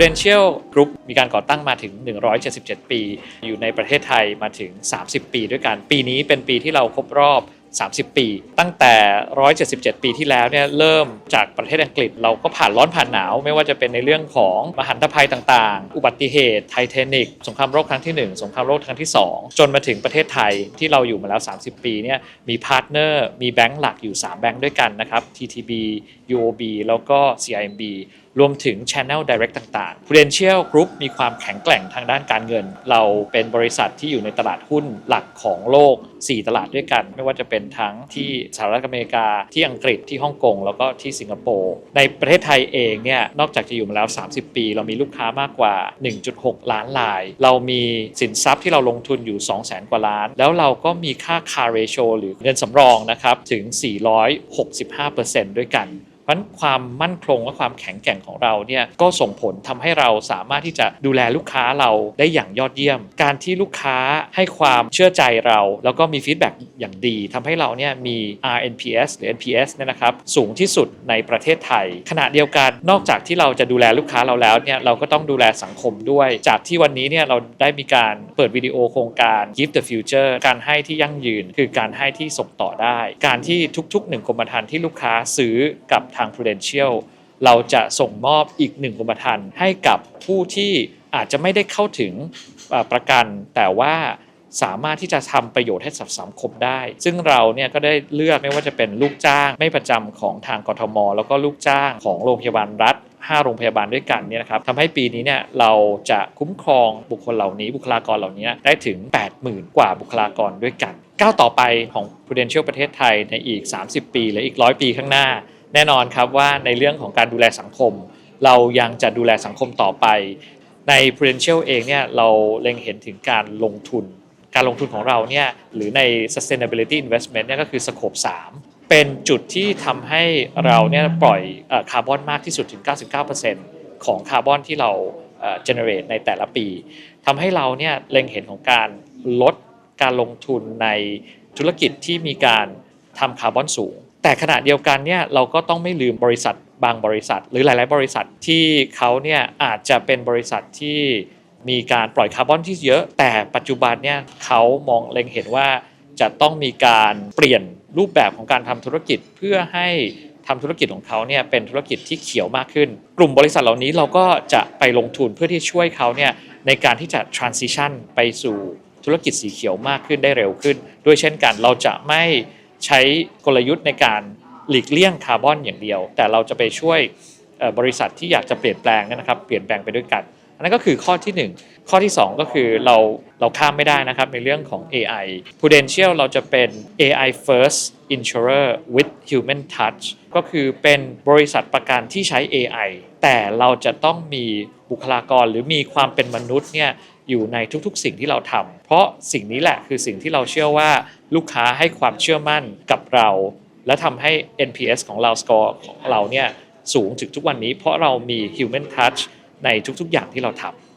Prudential Group มีการก่อตั้งมาถึง 177 ปี อยู่ในประเทศไทยมาถึง 30 ปีด้วยกัน ปีนี้เป็นปีที่เราครบรอบ 30 ปี ตั้งแต่ 177 ปีที่แล้วเนี่ยเริ่มจากประเทศอังกฤษ เราก็ผ่านร้อนผ่านหนาว ไม่ว่าจะเป็นในเรื่องของมหันตภัยต่างๆ อุบัติเหตุ ไทเทนิกสงครามโลกครั้งที่ 1 สงครามโลกครั้งที่ 2 จนมาถึงประเทศไทยที่เราอยู่มาแล้ว 30 ปีเนี่ยมีพาร์ทเนอร์มีแบงก์หลักอยู่ 3 แบงก์ด้วยกันนะครับ TTB UOB แล้วก็ CIMB รวมถึง Channel Direct ต่างๆ Prudential Group มีความแข็งแกร่งทางด้านการเงิน เราเป็นบริษัทที่อยู่ในตลาดหุ้นหลักของโลก 4 ตลาดด้วยกัน ไม่ว่าจะเป็นทั้งที่สหรัฐอเมริกาที่อังกฤษที่ฮ่องกงแล้วก็ที่สิงคโปร์ในประเทศไทยเองเนี่ยนอกจากจะอยู่มาแล้ว 30 ปี เรามีลูกค้ามากกว่า 1.6 ล้านราย เรามีสินทรัพย์ที่เราลงทุนอยู่ 200,000 กว่าล้าน แล้วเราก็มีค่า car ratio หรือเงินสำรองนะครับถึง 465%ด้วยกัน ราะนั้นความมั่นคงและความแข็งแกร่งของเราเนี่ยก็ส่งผลทำให้เราสามารถที่จะดูแลลูกค้าเราได้อย่างยอดเยี่ยม การที่ลูกค้าให้ความเชื่อใจเรา แล้วก็มีฟีดแบ็กอย่างดีทำให้เราเนี่ยมี RNPS หรือ NPS เนี่ยนะครับสูงที่สุดในประเทศไทย ขณะเดียวกันนอกจากที่เราจะดูแลลูกค้าเราแล้วเนี่ยเราก็ต้องดูแลสังคมด้วย จากที่วันนี้เนี่ยเราได้มีการเปิดวิดีโอโครงการ Give the Future การให้ที่ยั่งยืน คือการให้ที่ส่งต่อได้ การที่ทุกๆหนึ่งกรมธรรม์ที่ลูกค้าซื้อกับทาง Prudential เราจะส่งมอบอีกหนึ่งกรมธรรม์ให้กับผู้ที่อาจจะไม่ได้เข้าถึงประกัน แต่ว่าสามารถที่จะทำประโยชน์ให้สับสังคมได้ ซึ่งเราเนี่ยก็ได้เลือกไม่ว่าจะเป็นลูกจ้าง ไม่ประจำของทางกทม แล้วก็ลูกจ้างของโรงพยาบาลรัฐ 5 โรงพยาบาลด้วยกันเนี่ยนะครับทำให้ปีนี้เนี่ยเราจะคุ้มครองบุคคลเหล่านี้ บุคลากรเหล่านี้ได้ถึง 80,000 กว่าบุคลากรด้วยกัน ก้าวต่อไปของ Prudential ประเทศไทยในอีก 30 ปีหรืออีก 100 ปีข้างหน้า แน่นอนครับว่าในเรื่องของการดูแลสังคม เรายังจะดูแลสังคมต่อไป ใน Prudential เองเนี่ยเราเล็งเห็นถึงการลงทุน การลงทุนของเราเนี่ยหรือใน sustainability investment เนี่ยก็คือ scope 3เป็นจุดที่ทำให้เราเนี่ยปล่อยคาร์บอนมากที่สุดถึง 99%ของคาร์บอนที่เราเอ่อ generate ในแต่ละปีทำให้เราเนี่ยเล็งเห็นของการลดการลงทุนในธุรกิจที่มีการทำคาร์บอนสูง แต่ขณะเดียวกันเนี่ยเราก็ต้องไม่ลืมบริษัทบางบริษัท หรือหลาย ๆ บริษัทที่เขาเนี่ยอาจจะเป็นบริษัทที่มีการปล่อยคาร์บอนที่เยอะ แต่ปัจจุบันเนี่ยเขามองเล็งเห็นว่าจะต้องมีการเปลี่ยนรูปแบบของการทำธุรกิจเพื่อให้ทำธุรกิจของเขาเนี่ยเป็นธุรกิจที่เขียวมากขึ้น กลุ่มบริษัทเหล่านี้เราก็จะไปลงทุนเพื่อที่ช่วยเขาเนี่ยในการที่จะ transition ไปสู่ธุรกิจสีเขียวมากขึ้นได้เร็วขึ้น ด้วยเช่นกันเราจะไม่ ใช้กลยุทธ์ในการหลีกเลี่ยงคาร์บอนอย่างเดียว แต่เราจะไปช่วยบริษัทที่อยากจะเปลี่ยนแปลงนะครับ เปลี่ยนแปลงไปด้วยกันอันนั้นก็คือข้อที่ 1 ข้อที่ 2 ก็คือเราเราข้ามไม่ได้นะครับในเรื่องของ AI Prudential เราจะเป็น AI first insurer with human touch ก็คือเป็นบริษัทประกันที่ใช้ AI แต่เราจะต้องมีบุคลากรหรือมีความเป็นมนุษย์เนี่ยอยู่ในทุกๆ สิ่งที่เราทำเพราะสิ่งนี้แหละคือสิ่งที่เราเชื่อว่า ลูกค้าให้ความเชื่อมั่นกับเรา และทำให้ NPS ของเราสกอร์ของเราเนี่ยสูงถึงทุกวันนี้ เพราะเรามี human touch ในทุกๆอย่างที่เราทำ